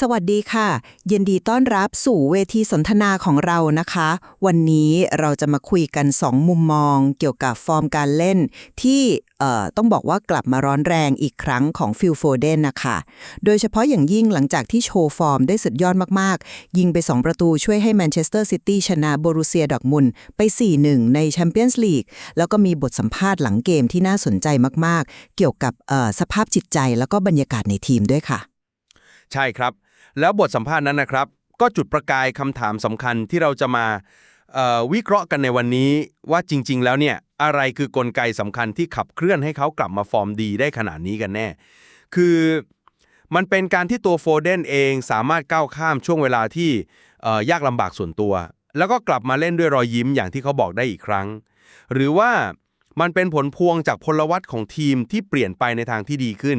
สวัสดีค่ะ ยินดีต้อนรับสู่เวทีสนทนาของเรานะคะ วันนี้เราจะมาคุยกัน 2 มุมมองเกี่ยวกับฟอร์มการเล่น ที่เอ่อต้องบอกว่ากลับมาร้อนแรงอีกครั้งของฟิลโฟเดนนะคะ โดยเฉพาะอย่างยิ่งหลังจากที่โชว์ฟอร์มได้สุดยอดมาก ๆ ยิงไป 2 ประตูช่วยให้แมนเชสเตอร์ซิตี้ชนะโบรูเซียดอร์ทมุนไป 4-1 ในแชมเปี้ยนส์ลีก แล้วก็มีบทสัมภาษณ์หลังเกมที่น่าสนใจมาก ๆ เกี่ยวกับเอ่อสภาพจิตใจแล้วก็บรรยากาศในทีมด้วยค่ะใช่ครับ แล้วบทสัมภาษณ์นั้นนะครับ ก็จุดประกายคำถามสำคัญที่เราจะมาวิเคราะห์กันในวันนี้ว่าจริง ๆ แล้วเนี่ยอะไรคือกลไกสำคัญที่ขับเคลื่อนให้เขากลับมาฟอร์มดีได้ขนาดนี้กันแน่ คือมันเป็นการที่ตัวโฟเดนเองสามารถก้าวข้ามช่วงเวลาที่ยากลำบากส่วนตัว แล้วก็กลับมาเล่นด้วยรอยยิ้มอย่างที่เขาบอกได้อีกครั้ง หรือว่ามันเป็นผลพวงจากพลวัตของทีมที่เปลี่ยนไปในทางที่ดีขึ้น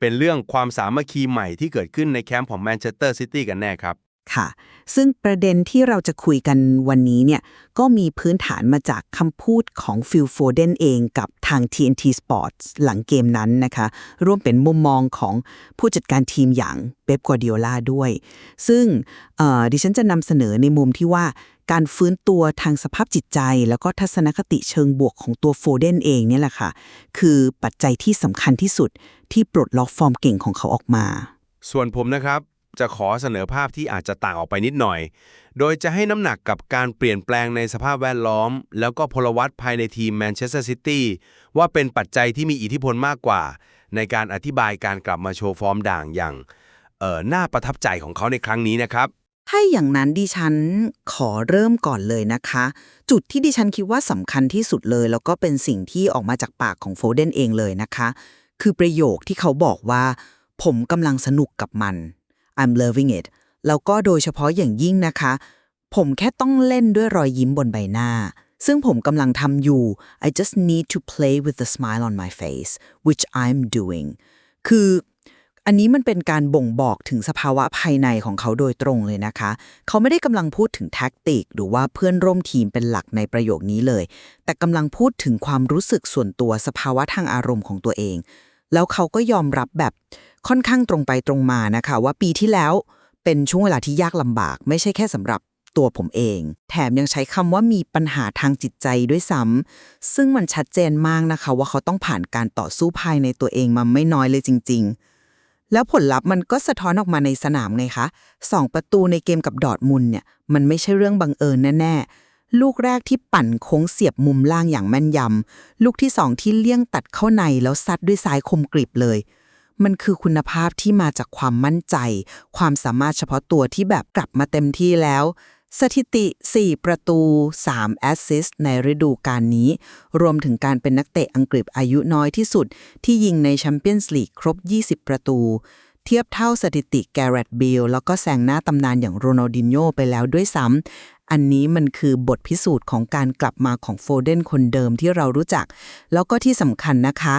เป็นเรื่องความสามัคคีใหม่ที่เกิดขึ้นในแคมป์ของแมนเชสเตอร์ซิตี้กันแน่ครับ ค่ะ ซึ่งประเด็นที่เราจะคุยกันวันนี้เนี่ยก็มีพื้นฐานมาจากคำพูดของฟิลโฟเดนเองกับทาง TNT Sports หลังเกมนั้นนะคะ ร่วมเป็นมุมมองของผู้จัดการทีมอย่างเป๊ปกัวเดียล่าด้วย ซึ่งเอ่อดิฉันจะนำเสนอในมุมที่ว่า การฟื้นตัวทางสภาพจิตใจ แล้วก็ทัศนคติเชิงบวกของตัวโฟเดนเองเนี่ยแหละค่ะ คือปัจจัยที่สำคัญที่สุดที่ปลดล็อกฟอร์มเก่งของเขาออกมา ส่วนผมนะครับจะขอเสนอภาพที่อาจจะต่างออกไปนิดหน่อย โดยจะให้น้ำหนักกับการเปลี่ยนแปลงในสภาพแวดล้อม แล้วก็พลวัตภายในทีมแมนเชสเตอร์ซิตี้ว่าเป็นปัจจัยที่มีอิทธิพลมากกว่า ในการอธิบายการกลับมาโชว์ฟอร์มด่างอย่างเอ่อน่าประทับใจของเขาในครั้งนี้นะครับ ถ้าอย่างนั้นดิฉันขอเริ่มก่อนเลยนะคะ จุดที่ดิฉันคิดว่าสำคัญที่สุดเลย แล้วก็เป็นสิ่งที่ออกมาจากปากของโฟเดนเองเลยนะคะ คือประโยคที่เขาบอกว่า ผมกำลังสนุกกับมัน I'm loving it แล้วก็โดยเฉพาะอย่างยิ่งนะคะ ผมแค่ต้องเล่นด้วยรอยยิ้มบนใบหน้า ซึ่งผมกำลังทำอยู่ I just need to play with the smile on my face which I'm doing คือ อันนี้มันเป็นการบ่งบอกถึงสภาวะภายในของเขาโดยตรงเลยนะคะ เขาไม่ได้กำลังพูดถึงแท็กติก หรือว่าเพื่อนร่วมทีมเป็นหลักในประโยคนี้เลย แต่กำลังพูดถึงความรู้สึกส่วนตัวสภาวะทางอารมณ์ของตัวเอง แล้วเขาก็ยอมรับแบบค่อนข้างตรงไปตรงมานะคะ ว่าปีที่แล้วเป็นช่วงเวลาที่ยากลำบาก ไม่ใช่แค่สำหรับตัวผมเอง แถมยังใช้คำว่ามีปัญหาทางจิตใจด้วยซ้ำซึ่งมันชัดเจนมากนะคะ ว่าเขาต้องผ่านการต่อสู้ภายในตัวเองมาไม่น้อยเลยจริง ๆ แล้วผลลัพธ์มันก็สะท้อนออกมาในสนามไงคะสองประตูในเกมกับดอดมุนเนี่ยมันไม่ใช่เรื่องบังเอิญแน่ๆ ลูกแรกที่ปั่นโค้งเสียบมุมล่างอย่างแม่นยำ ลูกที่สองที่เลี่ยงตัดเข้าในแล้วซัดด้วยซ้ายคมกริบเลย มันคือคุณภาพที่มาจากความมั่นใจ ความสามารถเฉพาะตัวที่แบบกลับมาเต็มที่แล้ว สถิติ 4 ประตู 3 แอสซิสต์ในฤดูกาลนี้ รวมถึงการเป็นนักเตะอังกฤษอายุน้อยที่สุด ที่ยิงในแชมเปี้ยนส์ลีกครบ 20 ประตู เทียบเท่าสถิติแกเรตบิลแล้วก็แซงหน้าตำนานอย่างโรนัลดินโญ่ไปแล้วด้วยซ้ำ อันนี้มันคือบทพิสูจน์ของการกลับมาของโฟเดนคนเดิมที่เรารู้จัก แล้วก็ที่สำคัญนะคะ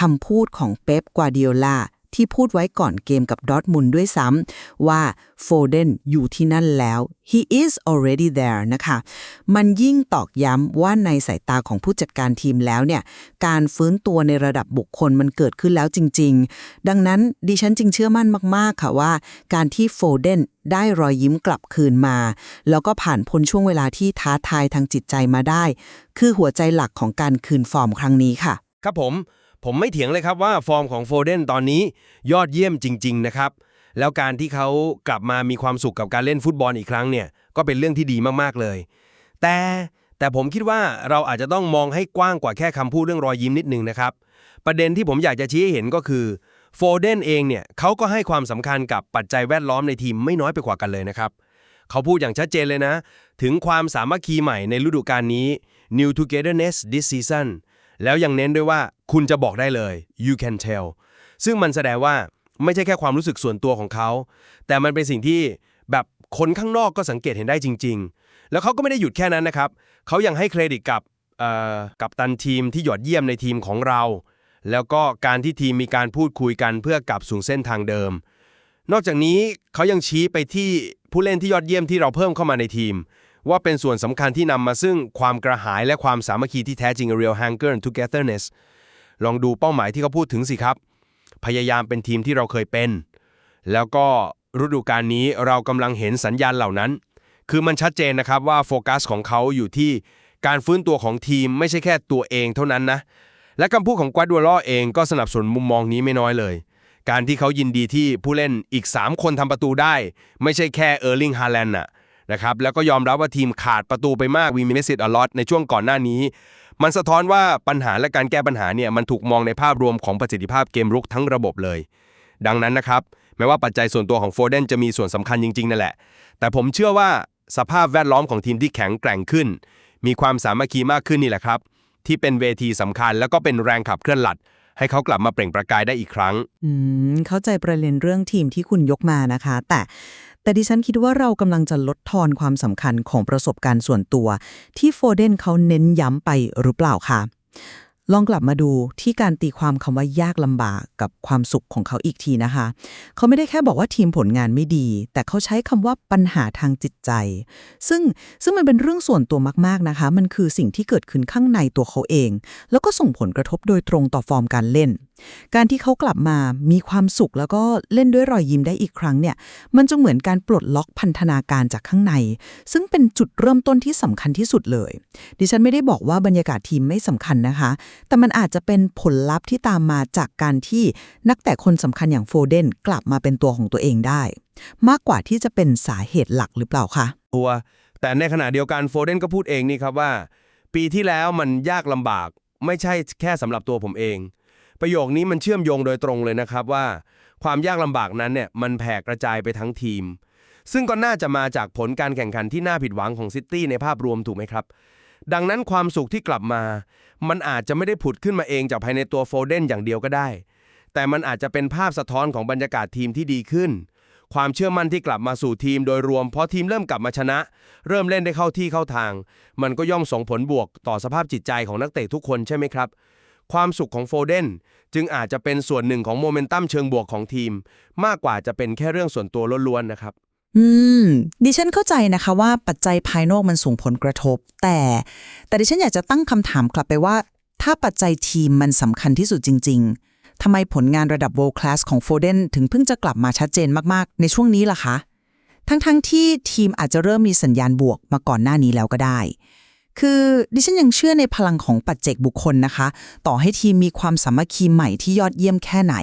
คำพูดของเป๊ป กวาดิโอลา ที่พูดไว้ก่อนเกมกับดอทมุนด์ด้วยซ้ำว่าโฟเดนอยู่ที่นั่นแล้ว he is already there นะคะ มันยิ่งตอกย้ำว่าในสายตาของผู้จัดการทีมแล้วเนี่ย การฟื้นตัวในระดับบุคคลมันเกิดขึ้นแล้วจริง ๆ ดังนั้นดิฉันจึงเชื่อมั่นมาก ๆ ค่ะว่า การที่โฟเดนได้รอยยิ้มกลับคืนมา แล้วก็ผ่านพ้นช่วงเวลาที่ท้าทายทางจิตใจมาได้ คือหัวใจหลักของการคืนฟอร์มครั้งนี้ค่ะ ครับผม ผมไม่เถียงเลยครับว่าฟอร์มของโฟเดนตอนนี้ยอดเยี่ยมจริง ๆ นะครับ แล้วการที่เขากลับมามีความสุขกับการเล่นฟุตบอลอีกครั้งเนี่ยก็เป็นเรื่องที่ดีมากๆเลย แต่แต่ผมคิดว่าเราอาจจะต้องมองให้กว้างกว่าแค่คำพูดเรื่องรอยยิ้มนิดนึงนะครับ ประเด็นที่ผมอยากจะชี้ให้เห็นก็คือโฟเดนเองเนี่ยเขาก็ให้ความสำคัญกับปัจจัยแวดล้อมในทีมไม่น้อยไปกว่ากันเลยนะครับเขาพูดอย่างชัดเจนเลยนะ ถึงความสามัคคีใหม่ในฤดูกาลนี้ New Togetherness this season แล้วยังเน้นด้วยว่า คุณจะบอกได้เลย you can tell ซึ่งมันแสดงว่าไม่ใช่แค่ความรู้สึกส่วนตัวของเขา แต่มันเป็นสิ่งที่แบบคนข้างนอกก็สังเกตเห็นได้จริง ๆ แล้วเขาก็ไม่ได้หยุดแค่นั้นนะครับ เขายังให้เครดิตกับเอ่อกับตันทีมที่ยอดเยี่ยมในทีมของเรา แล้วก็การที่ทีมมีการพูดคุยกันเพื่อกลับสู่เส้นทางเดิม นอกจากนี้เขายังชี้ไปที่ผู้เล่นที่ยอดเยี่ยมที่เราเพิ่มเข้ามาในทีม ว่าเป็นส่วนสำคัญที่นำมาซึ่งความกระหายและความสามัคคีที่แท้จริง real hunger and togetherness ลองดูเป้าหมายที่เขาพูดถึงสิครับ พยายามเป็นทีมที่เราเคยเป็น แล้วก็ฤดูกาลนี้เรากำลังเห็นสัญญาณเหล่านั้น คือมันชัดเจนนะครับว่าโฟกัสของเขาอยู่ที่การฟื้นตัวของทีมไม่ใช่แค่ตัวเองเท่านั้นนะ และคำพูดของกวาดัวลอเองก็สนับสนุนมุมมองนี้ไม่น้อยเลย การที่เขายินดีที่ผู้เล่นอีก 3 คนทำประตูได้ ไม่ใช่แค่เออร์ลิงฮาแลนด์น่ะนะครับแล้วก็ยอมรับว่าทีมขาดประตูไปมากวีมิเมสิตอลอตในช่วงก่อนหน้านี้ มันสะท้อนว่าปัญหาและการแก้ปัญหาเนี่ยมันถูกมองในภาพรวมของประสิทธิภาพเกมรุกทั้งระบบเลย ดังนั้นนะครับแม้ว่าปัจจัยส่วนตัวของโฟเดนจะมีส่วนสำคัญจริงๆนั่นแหละ แต่ผมเชื่อว่าสภาพแวดล้อมของทีมที่แข็งแกร่งขึ้น มีความสามัคคีมากขึ้นนี่แหละครับ ที่เป็นเวทีสำคัญแล้วก็เป็นแรงขับเคลื่อนหลัด ให้เขากลับมาเปล่งประกายได้อีกครั้ง อืมเข้าใจประเด็นเรื่องทีมที่คุณยกมานะคะ แต่ แต่ดิฉันคิดว่าเรากำลังจะลดทอนความสำคัญของประสบการณ์ส่วนตัว ที่โฟเดนเขาเน้นย้ำไปหรือเปล่าคะ ลองกลับมาดูที่การตีความคำว่ายากลำบากกับความสุขของเขาอีกทีนะคะ เขาไม่ได้แค่บอกว่าทีมผลงานไม่ดี แต่เขาใช้คำว่าปัญหาทางจิตใจ ซึ่งซึ่งมันเป็นเรื่องส่วนตัวมาก ๆนะคะ มันคือสิ่งที่เกิดขึ้นข้างในตัวเขาเอง แล้วก็ส่งผลกระทบโดยตรงต่อฟอร์มการเล่น การที่เขากลับมามีความสุขแล้วก็เล่นด้วยรอยยิ้มได้อีกครั้งเนี่ย มันจะเหมือนการปลดล็อกพันธนาการจากข้างใน ซึ่งเป็นจุดเริ่มต้นที่สำคัญที่สุดเลย ดิฉันไม่ได้บอกว่าบรรยากาศทีมไม่สำคัญนะคะแต่มันอาจจะเป็นผลลัพธ์ที่ตามมาจากการที่นักแต่คนสำคัญอย่างโฟเดนกลับมาเป็นตัวของตัวเองได้ มากกว่าที่จะเป็นสาเหตุหลักหรือเปล่าคะตัวแต่ในขณะเดียวกันโฟเดนก็พูดเองนี่ครับว่า ปีที่แล้วมันยากลำบาก ไม่ใช่แค่สำหรับตัวผมเอง ประโยคนี้มันเชื่อมโยงโดยตรงเลยนะครับว่า ความยากลำบากนั้นเนี่ยมันแผ่กระจายไปทั้งทีมซึ่งก็น่าจะมาจากผลการแข่งขันที่น่าผิดหวังของซิตี้ในภาพรวมถูกไหมครับ ดังนั้นความสุขที่กลับมา มันอาจจะไม่ได้ผุดขึ้นมาเองจากภายในตัวโฟเดนอย่างเดียวก็ได้ แต่มันอาจจะเป็นภาพสะท้อนของบรรยากาศทีมที่ดีขึ้น ความเชื่อมั่นที่กลับมาสู่ทีมโดยรวม เพราะทีมเริ่มกลับมาชนะ เริ่มเล่นได้เข้าที่เข้าทาง มันก็ย่อมส่งผลบวกต่อสภาพจิตใจของนักเตะทุกคนใช่ไหมครับ ความสุขของโฟเดนจึงอาจจะเป็นส่วนหนึ่งของโมเมนตัมเชิงบวกของทีม มากกว่าจะเป็นแค่เรื่องส่วนตัวล้วนๆนะครับ อืม ดิฉันเข้าใจนะคะว่าปัจจัยภายนอกมันส่งผลกระทบ แต่ แต่ดิฉันอยากจะตั้งคำถามกลับไปว่า ถ้าปัจจัยทีมมันสำคัญที่สุดจริง ๆทำไมผลงานระดับ world class ของโฟเดนถึงเพิ่งจะกลับมาชัดเจนมากๆ ในช่วงนี้ล่ะคะ ทั้งๆทที่ทีมอาจจะเริ่มมีสัญญาณบวกมาก่อนหน้านี้แล้วก็ได้ คือดิฉันยังเชื่อในพลังของปัจเจกบุคคลนะคะ ต่อให้ทีมมีความสามัคคีใหม่ที่ยอดเยี่ยมแค่ไหน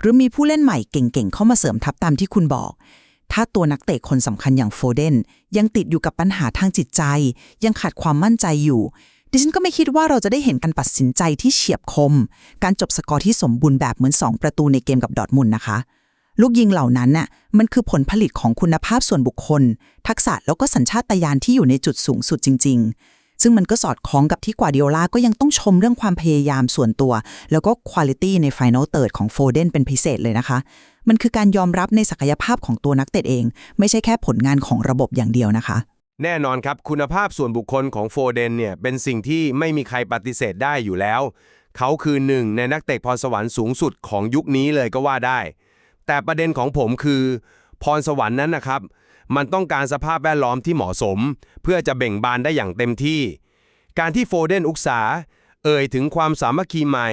หรือมีผู้เล่นใหม่เก่งๆเข้ามาเสริมทัพตามที่คุณบอก ถ้าตัวนักเตะคนสำคัญอย่างโฟเดนยังติดอยู่กับปัญหาทางจิตใจ ยังขาดความมั่นใจอยู่ ดิฉันก็ไม่คิดว่าเราจะได้เห็นการตัดสินใจที่เฉียบคม การจบสกอร์ที่สมบูรณ์แบบเหมือน 2 ประตูในเกมกับดอทมุนนะคะ ลูกยิงเหล่านั้นน่ะมันคือผลผลิตของคุณภาพส่วนบุคคล ทักษะแล้วก็สัญชาตญาณที่อยู่ในจุดสูงสุดจริง ๆซึ่งมันก็สอดคล้องกับที่กวาดิโอลาก็ยังต้องชมเรื่องความพยายามส่วนตัว แล้วก็คุณภาพในไฟนลเติร์ดของโฟเดนเป็นพิเศษเลยนะคะ มันคือการยอมรับในศักยภาพของตัวนักเตะเอง ไม่ใช่แค่ผลงานของระบบอย่างเดียวนะคะ แน่นอนครับคุณภาพส่วนบุคคลของโฟเดนเนี่ยเป็นสิ่งที่ไม่มีใครปฏิเสธได้อยู่แล้ว เขาคือหนึ่งในนักเตะพรสวรรค์สูงสุดของยุคนี้เลยก็ว่าได้ แต่ประเด็นของผมคือ พรสวรรค์นั้นนะครับ มันต้องการสภาพแวดล้อมที่เหมาะสม เพื่อจะเบ่งบานได้อย่างเต็มที่ การที่โฟเดนอุกษา เอ่ยถึงความสามัคคีใหม่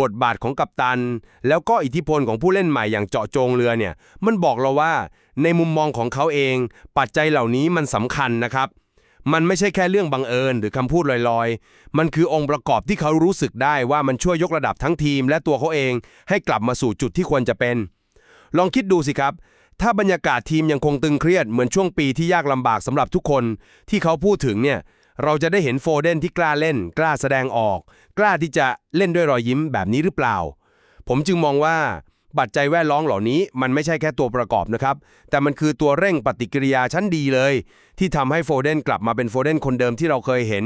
บทบาทของกัปตัน แล้วก็อิทธิพลของผู้เล่นใหม่อย่างเจาะจงเรือเนี่ย มันบอกเราว่า ในมุมมองของเขาเอง ปัจจัยเหล่านี้มันสำคัญนะครับ มันไม่ใช่แค่เรื่องบังเอิญหรือคำพูดลอยๆ มันคือองค์ประกอบที่เขารู้สึกได้ว่ามันช่วยยกระดับทั้งทีม และตัวเขาเอง ให้กลับมาสู่จุดที่ควรจะเป็น ลองคิดดูสิครับถ้าบรรยากาศทีมยังคงตึงเครียดเหมือนช่วงปีที่ยากลำบากสำหรับทุกคนที่เขาพูดถึงเนี่ย เราจะได้เห็นโฟเดนที่กล้าเล่น กล้าแสดงออก กล้าที่จะเล่นด้วยรอยยิ้มแบบนี้หรือเปล่า ผมจึงมองว่าปัจจัยแวดล้อมเหล่านี้มันไม่ใช่แค่ตัวประกอบนะครับ แต่มันคือตัวเร่งปฏิกิริยาชั้นดีเลย ที่ทำให้โฟเดนกลับมาเป็นโฟเดนคนเดิมที่เราเคยเห็น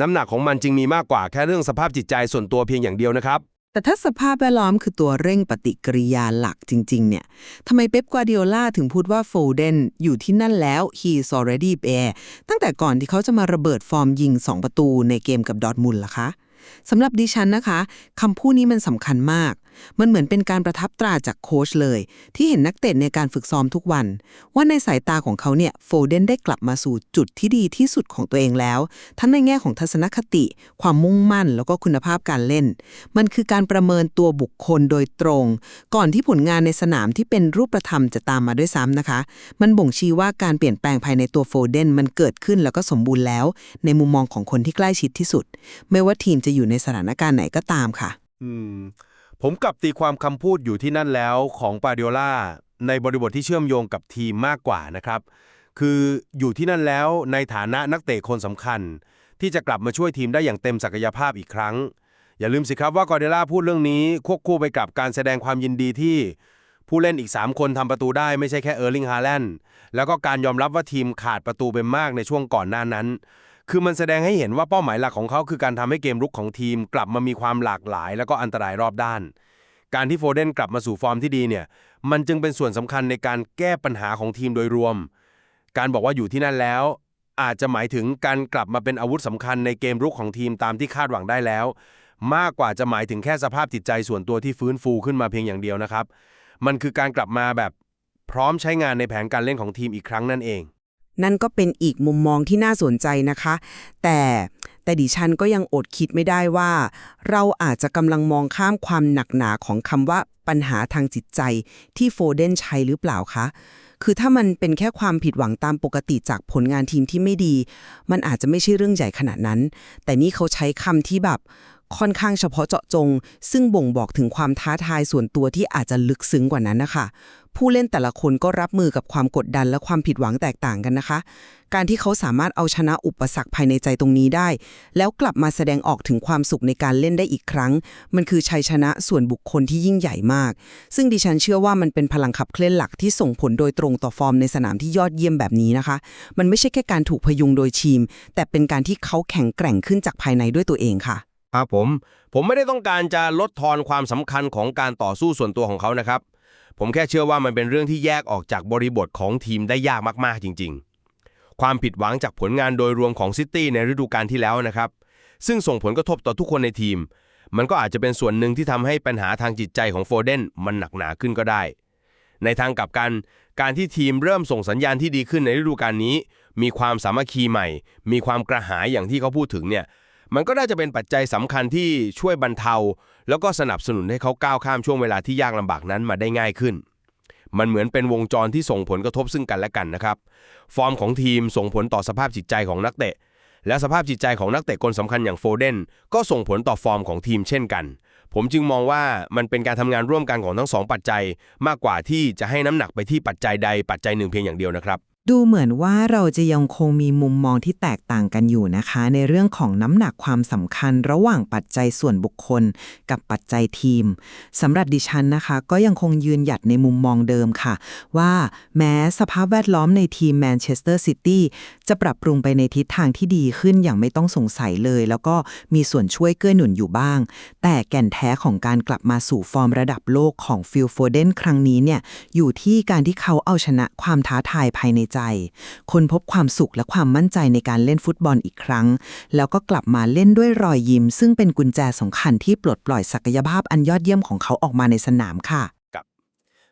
น้ำหนักของมันจึงมีมากกว่าแค่เรื่องสภาพจิตใจส่วนตัวเพียงอย่างเดียวนะครับ แต่ถ้าสภาพแวดล้อมคือตัวเร่งปฏิกิริยาหลักจริง ๆ เนี่ยทำไมเป๊ปกวาร์ดิโอลาถึงพูดว่าโฟเดนอยู่ที่นั่นแล้ว he's already there ตั้งแต่ก่อนที่เขาจะมาระเบิดฟอร์มยิง 2 ประตูในเกมกับดอทมุลล่ะคะสำหรับดิฉันนะคะคำพูดนี้มันสำคัญมาก มันเหมือนเป็นการประทับตราจากโค้ชเลย ที่เห็นนักเตะในการฝึกซ้อมทุกวัน ว่าในสายตาของเขาเนี่ยโฟเดนได้กลับมาสู่จุดที่ดีที่สุดของตัวเองแล้ว ทั้งในแง่ของทัศนคติ ความมุ่งมั่น แล้วก็คุณภาพการเล่น มันคือการประเมินตัวบุคคลโดยตรง ก่อนที่ผลงานในสนามที่เป็นรูปธรรมจะตามมาด้วยซ้ำนะคะ มันบ่งชี้ว่าการเปลี่ยนแปลงภายในตัวโฟเดนมันเกิดขึ้นแล้วก็สมบูรณ์แล้ว ในมุมมองของคนที่ใกล้ชิดที่สุด ไม่ว่าทีมจะอยู่ในสถานการณ์ไหนก็ตามค่ะ อืม ผมกลับตีความคำพูดอยู่ที่นั่นแล้วของปาดิโอล่าในบริบทที่เชื่อมโยงกับทีมมากกว่านะครับ คืออยู่ที่นั่นแล้วในฐานะนักเตะคนสำคัญ ที่จะกลับมาช่วยทีมได้อย่างเต็มศักยภาพอีกครั้ง อย่าลืมสิครับว่ากอเดล่าพูดเรื่องนี้ควบคู่ไปกับการแสดงความยินดีที่ผู้เล่นอีก 3 คนทำประตูได้ไม่ใช่แค่เออร์ลิงฮาแลนด์แล้วก็การยอมรับว่าทีมขาดประตูไปมากในช่วงก่อนหน้านั้น คือมันแสดงให้เห็นว่าเป้าหมายหลักของเขาคือการทำให้เกมรุกของทีม กลับมามีความหลากหลาย แล้วก็อันตรายรอบด้าน การที่โฟเดนกลับมาสู่ฟอร์มที่ดีเนี่ย มันจึงเป็นส่วนสำคัญในการแก้ปัญหาของทีมโดยรวม การบอกว่าอยู่ที่นั่นแล้ว อาจจะหมายถึงการกลับมาเป็นอาวุธสำคัญในเกมรุกของทีมตามที่คาดหวังได้แล้ว มากกว่าจะหมายถึงแค่สภาพจิตใจส่วนตัวที่ฟื้นฟูขึ้นมาเพียงอย่างเดียวนะครับ มันคือการกลับมาแบบพร้อมใช้งานในแผนการเล่นของทีมอีกครั้งนั่นเอง นั่นก็เป็นอีกมุมมองที่น่าสนใจนะคะ แต่แต่ดิฉันก็ยังอดคิดไม่ได้ว่า เราอาจจะกำลังมองข้ามความหนักหนาของคำว่าปัญหาทางจิตใจที่โฟเดนใช้หรือเปล่าคะคือถ้ามันเป็นแค่ความผิดหวังตามปกติจากผลงานทีมที่ไม่ดี มันอาจจะไม่ใช่เรื่องใหญ่ขนาดนั้น แต่นี่เขาใช้คำที่แบบค่อนข้างเฉพาะเจาะจง ซึ่งบ่งบอกถึงความท้าทายส่วนตัวที่อาจจะลึกซึ้งกว่านั้นนะคะ ผู้เล่นแต่ละคนก็รับมือกับความกดดันและความผิดหวังแตกต่างกันนะคะ การที่เขาสามารถเอาชนะอุปสรรคภายในใจตรงนี้ได้ แล้วกลับมาแสดงออกถึงความสุขในการเล่นได้อีกครั้ง มันคือชัยชนะส่วนบุคคลที่ยิ่งใหญ่มาก ซึ่งดิฉันเชื่อว่ามันเป็นพลังขับเคลื่อนหลักที่ส่งผลโดยตรงต่อฟอร์มในสนามที่ยอดเยี่ยมแบบนี้นะคะ มันไม่ใช่แค่การถูกพยุงโดยทีม แต่เป็นการที่เขาแข็งแกร่งขึ้นจากภายในด้วยตัวเองค่ะครับผม ผมไม่ได้ต้องการจะลดทอนความสำคัญของการต่อสู้ส่วนตัวของเขานะครับ ผมแค่เชื่อว่ามันเป็นเรื่องที่แยกออกจากบริบทของทีมได้ยากมากๆจริง ๆ ความผิดหวังจากผลงานโดยรวมของซิตี้ในฤดูกาลที่แล้วนะครับ ซึ่งส่งผลกระทบต่อทุกคนในทีม มันก็อาจจะเป็นส่วนหนึ่งที่ทำให้ปัญหาทางจิตใจของโฟเดนมันหนักหนาขึ้นก็ได้ ในทางกลับกันการที่ทีมเริ่มส่งสัญญาณที่ดีขึ้นในฤดูกาลนี้ มีความสามัคคีใหม่ มีความกระหายอย่างที่เขาพูดถึงเนี่ย มันก็น่าจะเป็นปัจจัยสำคัญที่ช่วยบรรเทา แล้วก็สนับสนุนให้เขาก้าวข้ามช่วงเวลาที่ยากลำบากนั้นมาได้ง่ายขึ้น มันเหมือนเป็นวงจรที่ส่งผลกระทบซึ่งกันและกันนะครับ ฟอร์มของทีมส่งผลต่อสภาพจิตใจของนักเตะ และสภาพจิตใจของนักเตะคนสำคัญอย่างโฟเดนก็ส่งผลต่อฟอร์มของทีมเช่นกัน ผมจึงมองว่ามันเป็นการทำงานร่วมกันของทั้งสองปัจจัย มากกว่าที่จะให้น้ำหนักไปที่ปัจจัยใดปัจจัยหนึ่งเพียงอย่างเดียวนะครับ ดูเหมือนว่าเราจะยังคงมีมุมมองที่แตกต่างกันอยู่นะคะ ในเรื่องของน้ำหนักความสำคัญระหว่างปัจจัยส่วนบุคคล กับปัจจัยทีมสำหรับดิฉันนะคะ ก็ยังคงยืนหยัดในมุมมองเดิมค่ะ ว่าแม้สภาพแวดล้อมในทีมแมนเชสเตอร์ซิตี้จะปรับปรุงไปในทิศทางที่ดีขึ้นอย่างไม่ต้องสงสัยเลย แล้วก็มีส่วนช่วยเกื้อหนุนอยู่บ้าง แต่แก่นแท้ของการกลับมาสู่ฟอร์มระดับโลกของฟิลโฟเดนครั้งนี้เนี่ยอยู่ที่การที่เขาเอาชนะความท้าทายภายในใจคนพบความสุขและความมั่นใจในการเล่นฟุตบอลอีกครั้ง แล้วก็กลับมาเล่นด้วยรอยยิ้ม ซึ่งเป็นกุญแจสำคัญที่ปลดปล่อยศักยภาพอันยอดเยี่ยมของเขาออกมาในสนามค่ะ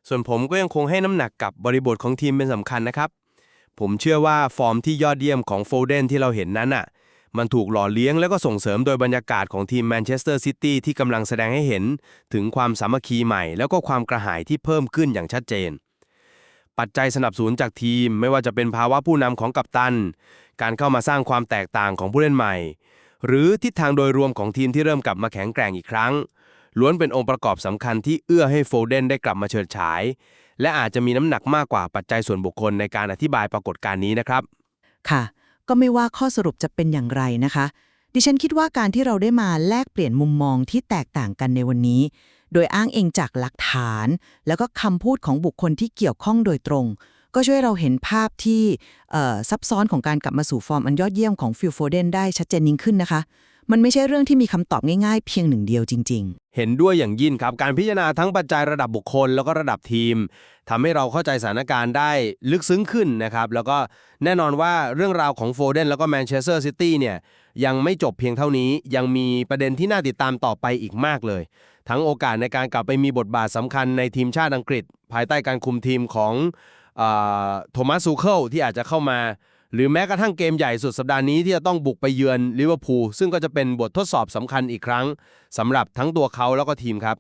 ส่วนผมก็ยังคงให้น้ำหนักกับบริบทของทีมเป็นสำคัญนะครับ ผมเชื่อว่าฟอร์มที่ยอดเยี่ยมของโฟเดนที่เราเห็นนั้นอะ มันถูกหล่อเลี้ยงแล้วก็ส่งเสริมโดยบรรยากาศของทีมแมนเชสเตอร์ซิตี้ที่กำลังแสดงให้เห็น ถึงความสามัคคีใหม่ แล้วก็ความกระหายที่เพิ่มขึ้นอย่างชัดเจน ปัจจัยสนับสนุนจากทีม ไม่ว่าจะเป็นภาวะผู้นำของกัปตัน การเข้ามาสร้างความแตกต่างของผู้เล่นใหม่ หรือทิศทางโดยรวมของทีมที่เริ่มกลับมาแข็งแกร่งอีกครั้ง ล้วนเป็นองค์ประกอบสำคัญที่เอื้อให้โฟเดนได้กลับมาเฉิดฉาย และอาจจะมีน้ำหนักมากกว่าปัจจัยส่วนบุคคลในการอธิบายปรากฏการณ์นี้นะครับ ค่ะ ก็ไม่ว่าข้อสรุปจะเป็นอย่างไรนะคะ ดิฉันคิดว่าการที่เราได้มาแลกเปลี่ยนมุมมองที่แตกต่างกันในวันนี้ โดยอ้างเองจากหลักฐาน แล้วก็คำพูดของบุคคลที่เกี่ยวข้องโดยตรง ก็ช่วยเราเห็นภาพที่ซับซ้อนของการกลับมาสู่ฟอร์มอันยอดเยี่ยมของฟิลโฟเดนได้ชัดเจนยิ่งขึ้นนะคะ มันไม่ใช่เรื่องที่มีคำตอบง่ายๆ เพียงหนึ่งเดียวจริง ๆเห็นด้วยอย่างยิ่งครับ การพิจารณาทั้งปัจจัยระดับบุคคล แล้วก็ระดับทีมทำให้เราเข้าใจสถานการณ์ได้ลึกซึ้งขึ้นนะครับ แล้วก็แน่นอนว่าเรื่องราวของโฟเดนแล้วก็แมนเชสเตอร์ซิตี้เนี่ย ยังไม่จบเพียงเท่านี้ยังมีประเด็นที่น่าติดตามต่อไปอีกมากเลย ทั้งโอกาสในการกลับไปมีบทบาทสำคัญในทีมชาติอังกฤษ ภายใต้การคุมทีมของโทมัสซูเคิลที่อาจจะเข้ามา หรือแม้กระทั่งเกมใหญ่สุดสัปดาห์นี้ที่จะต้องบุกไปเยือนลิเวอร์พูลซึ่งก็จะเป็นบททดสอบสำคัญอีกครั้งสำหรับทั้งตัวเขาแล้วก็ทีมครับ